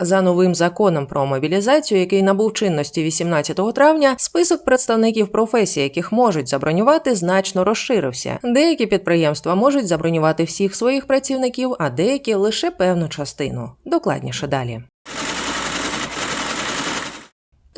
За новим законом про мобілізацію, який набув чинності 18 травня, список представників професій, яких можуть забронювати, значно розширився. Деякі підприємства можуть забронювати всіх своїх працівників, а деякі лише певну частину. Докладніше далі.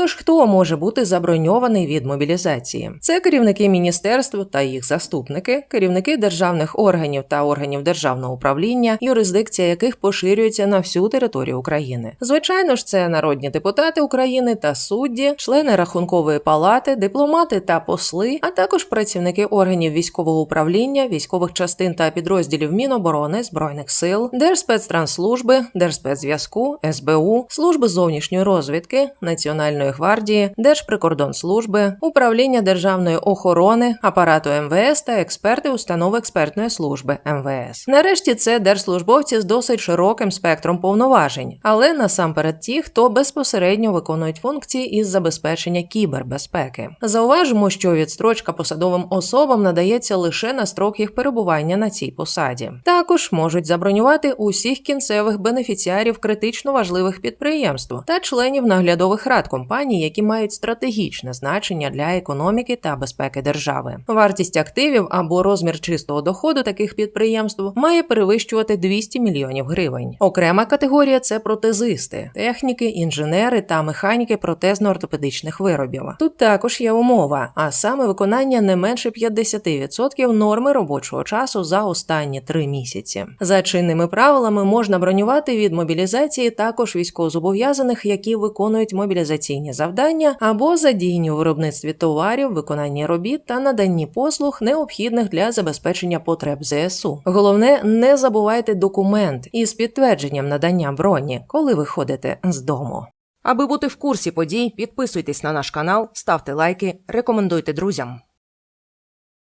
Тож хто може бути заброньований від мобілізації? Це керівники міністерств та їх заступники, керівники державних органів та органів державного управління, юрисдикція яких поширюється на всю територію України. Звичайно ж, це народні депутати України та судді, члени рахункової палати, дипломати та посли, а також працівники органів військового управління, військових частин та підрозділів Міноборони, збройних сил, Держспецтранслужби, Держспецзв'язку, СБУ, служби зовнішньої розвідки, Національної гвардії, Держприкордонслужби, управління державної охорони, апарату МВС та експерти установи експертної служби МВС. Нарешті це держслужбовці з досить широким спектром повноважень, але насамперед ті, хто безпосередньо виконують функції із забезпечення кібербезпеки. Зауважимо, що відстрочка посадовим особам надається лише на строк їх перебування на цій посаді. Також можуть забронювати усіх кінцевих бенефіціарів критично важливих підприємств та членів наглядових рад компаній, які мають стратегічне значення для економіки та безпеки держави. Вартість активів або розмір чистого доходу таких підприємств має перевищувати 200 мільйонів гривень. Окрема категорія це протезисти, техніки, інженери та механіки протезно-ортопедичних виробів. Тут також є умова, а саме виконання не менше 50% норми робочого часу за останні три місяці. За чинними правилами можна бронювати від мобілізації також військовозобов'язаних, які виконують мобілізаційні завдання або задіяні у виробництві товарів, виконанні робіт та наданні послуг, необхідних для забезпечення потреб ЗСУ. Головне, не забувайте документ із підтвердженням надання броні, коли виходите з дому. Аби бути в курсі подій, підписуйтесь на наш канал, ставте лайки, рекомендуйте друзям.